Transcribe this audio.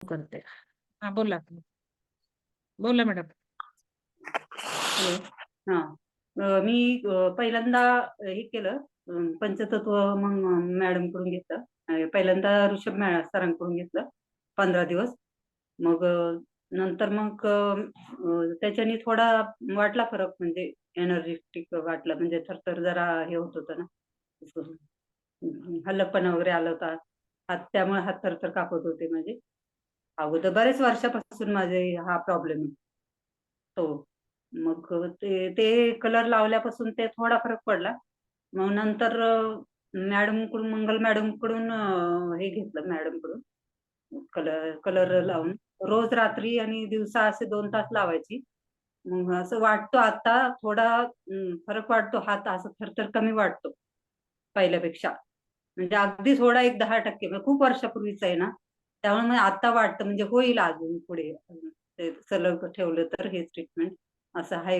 करते हा बोला बोला मॅडम हा. मी पहिल्यांदा हे केलं. पंचतत्व मग मॅडमकडून घेतलं. पहिल्यांदा ऋषभ मॅ सरांकडून घेतलं. पंधरा दिवस. मग नंतर मग त्याच्याने थोडा वाटला फरक. म्हणजे एनर्जेटिक वाटलं. म्हणजे थरथर जरा हे होत होतं ना. असं, हं, हलकपणा वगैरे आला होता. हात त्यामुळे हात थरथर कापत होते म्हणजे अगोदर बरेच वर्षापासून माझे हा प्रॉब्लेम आहे. तो. मग ते ते कलर लावल्यापासून ते थोडा फरक पडला. मग नंतर मॅडमकडून मंगल मॅडमकडून हे घेतलं मॅडमकडून. कलर कलर लावून. रोज रात्री आणि दिवसा असे दोन तास लावायची. मग असं वाटतो आता थोडा फरक वाटतो. हात असं थरथर कमी वाटतो. पहिल्यापेक्षा. म्हणजे अगदी थोडा एक दहा टक्के. खूप वर्षापूर्वीच आहे ना. त्यामुळे आता वाटतं म्हणजे होईल अजून पुढे सलग ठेवलं तर हे ट्रीटमेंट असं आहे.